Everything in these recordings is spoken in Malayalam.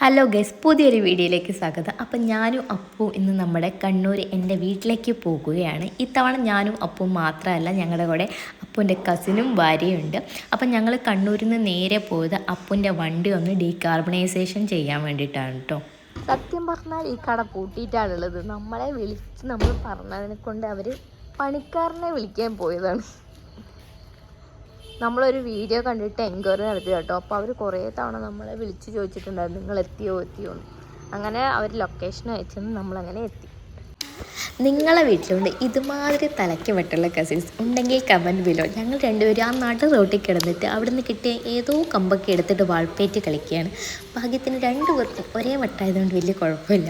ഹലോ ഗസ് പുതിയൊരു വീഡിയോയിലേക്ക് സ്വാഗതം. അപ്പം ഞാനും അപ്പും ഇന്ന് നമ്മുടെ കണ്ണൂർ എന്റെ വീട്ടിലേക്ക് പോകുകയാണ്. ഇത്തവണ ഞാനും അപ്പും മാത്രമല്ല ഞങ്ങളുടെ കൂടെ അപ്പുന്റെ കസിനും ഭാര്യയുണ്ട് അപ്പം ഞങ്ങൾ കണ്ണൂരിൽ നിന്ന് നേരെ പോയത് അപ്പുന്റെ വണ്ടി ഒന്ന് ഡീകാർബണൈസേഷൻ ചെയ്യാൻ വേണ്ടിയിട്ടാണ് കേട്ടോ. സത്യം പറഞ്ഞാൽ ഈ കട പൂട്ടിയിട്ടാണുള്ളത് നമ്മളെ വിളിച്ച് നമ്മൾ പറഞ്ഞതിനെ കൊണ്ട് അവർ പണിക്കാരനെ വിളിക്കാൻ പോയതാണ്. നമ്മളൊരു വീഡിയോ കണ്ടിട്ട് എൻക്വയറി നടത്തി കേട്ടോ. അപ്പോൾ അവർ കുറേ തവണ നമ്മളെ വിളിച്ച് ചോദിച്ചിട്ടുണ്ടായിരുന്നു നിങ്ങൾ എത്തിയോ എത്തിയോ എന്ന് അങ്ങനെ അവർ ലൊക്കേഷൻ അയച്ചെന്ന് നമ്മളങ്ങനെ എത്തി. നിങ്ങളെ വീട്ടിലുണ്ട് ഇതുമാതിരി തലയ്ക്ക് വെട്ടുള്ള കസിൻസ് ഉണ്ടെങ്കിൽ കമന്റ് ബിലോ ഞങ്ങൾ രണ്ടുപേരും ആ നാട്ടിൽ റോട്ടിൽ കിടന്നിട്ട് അവിടെ നിന്ന് കിട്ടിയ ഏതോ കമ്പൊക്കെ എടുത്തിട്ട് വാൾപ്പേറ്റ് കളിക്കുകയാണ്. ഭാഗ്യത്തിന് രണ്ടു പേർക്കും ഒരേ വട്ടായതുകൊണ്ട് വലിയ കുഴപ്പമില്ല.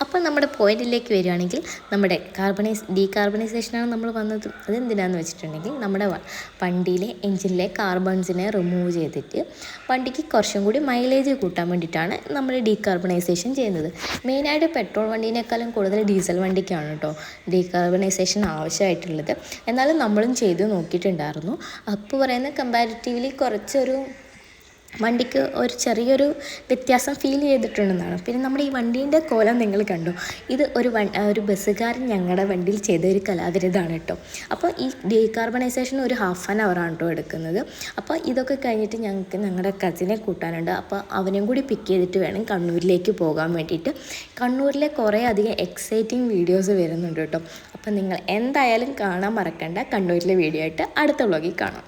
അപ്പോൾ നമ്മുടെ പോയിന്റിലേക്ക് വരികയാണെങ്കിൽ നമ്മുടെ കാർബണൈസ് ഡീകാർബണൈസേഷനാണ് നമ്മൾ വന്നത്. അതെന്തിനാന്ന് വെച്ചിട്ടുണ്ടെങ്കിൽ നമ്മുടെ വണ്ടിയിലെ എഞ്ചിനിലെ കാർബൺസിനെ റിമൂവ് ചെയ്തിട്ട് വണ്ടിക്ക് കുറച്ചും കൂടി മൈലേജ് കൂട്ടാൻ വേണ്ടിയിട്ടാണ് നമ്മൾ ഡീകാർബണൈസേഷൻ ചെയ്യുന്നത്. മെയിനായിട്ട് പെട്രോൾ വണ്ടീനേക്കാളും കൂടുതൽ ഡീസൽ വണ്ടിക്കാണ് കേട്ടോ ഡീകാർബണൈസേഷൻ ആവശ്യമായിട്ടുള്ളത്. എന്നാലും നമ്മളും ചെയ്ത് നോക്കിയിട്ടുണ്ടായിരുന്നു. അപ്പോൾ പറയുന്ന കമ്പാരിറ്റീവ്ലി കുറച്ചൊരു വണ്ടിക്ക് ഒരു ചെറിയൊരു വ്യത്യാസം ഫീൽ ചെയ്തിട്ടുണ്ടെന്നാണ്. പിന്നെ നമ്മുടെ ഈ വണ്ടീന്റെ കോലം നിങ്ങൾ കണ്ടു. ഇത് ഒരു വൺ ഒരു ബസ്സുകാരൻ ഞങ്ങളുടെ വണ്ടിയിൽ ചെയ്ത ഒരു കലാവിരുതാണ് കേട്ടോ. അപ്പോൾ ഈ ഡീകാർബണൈസേഷൻ ഒരു ഹാഫ് ആൻ അവറാണ് കേട്ടോ എടുക്കുന്നത്. അപ്പോൾ ഇതൊക്കെ കഴിഞ്ഞിട്ട് ഞങ്ങൾക്ക് ഞങ്ങളുടെ കസിനെ കൂട്ടാനുണ്ട്. അപ്പോൾ അവനെയും കൂടി പിക്ക് ചെയ്തിട്ട് വേണം കണ്ണൂരിലേക്ക് പോകാൻ വേണ്ടിയിട്ട്. കണ്ണൂരിലെ കുറേ അധികം എക്സൈറ്റിംഗ് വീഡിയോസ് വരുന്നുണ്ട് കേട്ടോ. അപ്പോൾ നിങ്ങൾ എന്തായാലും കാണാൻ മറക്കണ്ട കണ്ണൂരിലെ വീഡിയോ ആയിട്ട് അടുത്ത വ്ളോഗിൽ കാണാം.